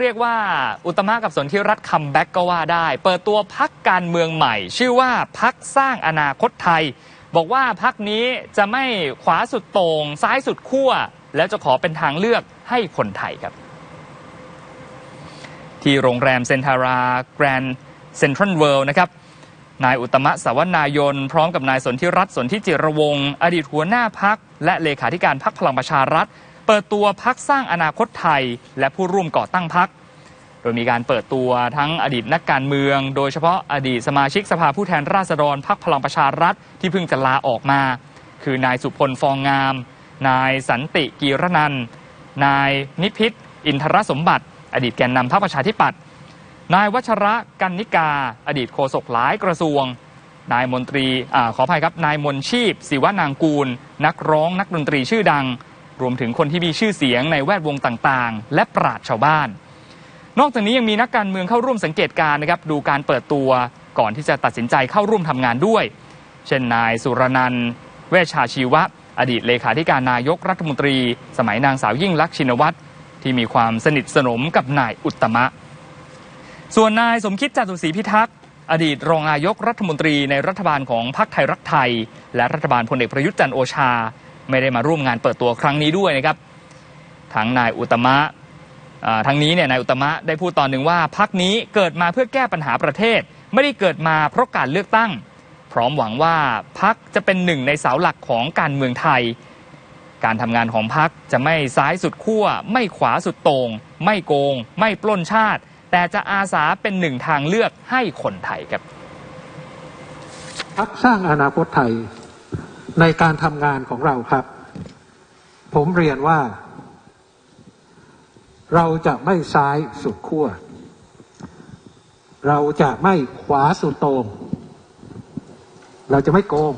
เรียกว่าอุตมะกับสนธิรัตน์คัมแบ็กก็ว่าได้ เปิดตัวพักการเมืองใหม่ ชื่อว่าพักสร้างอนาคตไทย บอกว่าพักนี้จะไม่ขวาสุดโต่งซ้ายสุดขั้วแล้วจะขอเป็นทางเลือกให้คนไทยครับ ที่โรงแรมเซนทาราแกรนด์เซ็นทรัลเวิลด์นะครับนายอุตมะสวนายน พร้อมกับนายสนธิรัตน์สนธิจิรวงศ์อดีตหัวหน้าพัก และเลขาธิการพักพลังประชารัฐ เปิดตัวพักสร้างอนาคตไทย และผู้ร่วมก่อตั้งพัก โดยมีการเปิดตัวทั้งอดีตนักการเมือง โดยเฉพาะอดีตสมาชิกสภาผู้แทนราษฎรพักพลังประชารัฐที่เพิ่งจะลาออกมา คือนายสุพลฟองงาม นายสันติกีรนันนายนิพิษอินทรสมบัติ อดีตแกนนำพรรคประชาธิปัตย์นายวัชระกันนิกา อดีตโฆษกหลายกระทรวง นายมนตรีอขออภัยครับ นายมนชีพศิวานางกูล นักร้องนักดนตรีชื่อดัง รวมถึงคนที่มีชื่อเสียงในแวดวงต่างๆ และปราชชาวบ้าน นอกจากนี้ยังมีนักการเมืองเข้าร่วมสังเกตการนะครับดูการเปิดตัวก่อนที่จะตัดสินใจเข้าร่วมทำงานด้วย เช่นนายสุรนันท์เวชชาชีวะ อดีตเลขาธิการนายกรัฐมนตรี สมัยนางสาวยิ่งลักษณ์ชินวัตรที่มีความสนิทสนมกับนายอุตมะ ส่วนนายสมคิดจตุศรีพิทักษ์อดีตรองนายกรัฐมนตรีในรัฐบาลของพรรคไทยรักไทย และรัฐบาลพลเอกประยุทธ์จันโอชา ไม่ได้มาร่วมงานเปิดตัวครั้งนี้ด้วยนะครับทั้งนายอุตมะอ่าทั้งนี้เนี่ยนายอุตมะได้พูดตอนหนึ่งว่าพักนี้เกิดมาเพื่อแก้ปัญหาประเทศ ไม่ได้เกิดมาเพราะการเลือกตั้ง พร้อมหวังว่าพักจะเป็นหนึ่งในเสาหลักของการเมืองไทย การทำงานของพักจะไม่ซ้ายสุดขั้วไม่ขวาสุดโต่งไม่โกง ไม่ปล้นชาติ แต่จะอาสาเป็นหนึ่งทางเลือกให้คนไทยครับพักสร้างอนาคตไทย ในการทำงานของเราครับ ผมเรียนว่า เราจะไม่ซ้ายสุดขั้ว เราจะไม่ขวาสุดโตงเราจะไม่โกง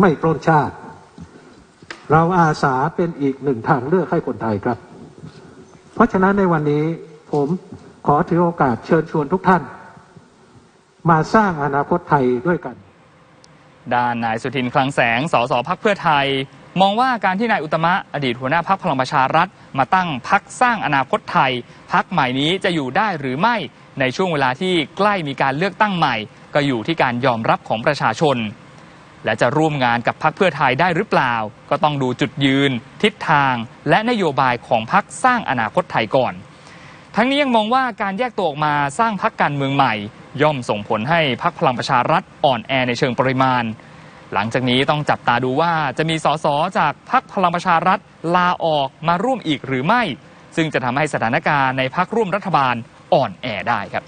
ไม่ปล้นชาติ เราอาสาเป็นอีกหนึ่งทางเลือกให้คนไทยครับ เพราะฉะนั้นในวันนี้ผมขอถือโอกาสเชิญชวนทุกท่าน มาสร้างอนาคตไทยด้วยกัน ด้านนายสุทินคลังแสง สสพักเพื่อไทย มองว่าการที่นายอุตมะอดีตหัวหน้าพักพลังประชารัฐ มาตั้งพักสร้างอนาคตไทย พักใหม่นี้จะอยู่ได้หรือไม่ในช่วงเวลาที่ใกล้มีการเลือกตั้งใหม่ ก็อยู่ที่การยอมรับของประชาชน และจะร่วมงานกับพักเพื่อไทยได้หรือเปล่า ก็ต้องดูจุดยืน ทิศทาง และนโยบายของพักสร้างอนาคตไทยก่อน ทั้งนี้ยังมองว่าการแยกตัวออกมาสร้างพักการเมืองใหม่ ย่อมส่งผลให้พักพลังประชารัฐอ่อนแอในเชิงปริมาณ หลังจากนี้ต้องจับตาดูว่าจะมีสสจากพักพลังประชารัฐลาออกมาร่วมอีกหรือไม่ ซึ่งจะทำให้สถานการณ์ในพักร่วมรัฐบาลอ่อนแอได้ครับ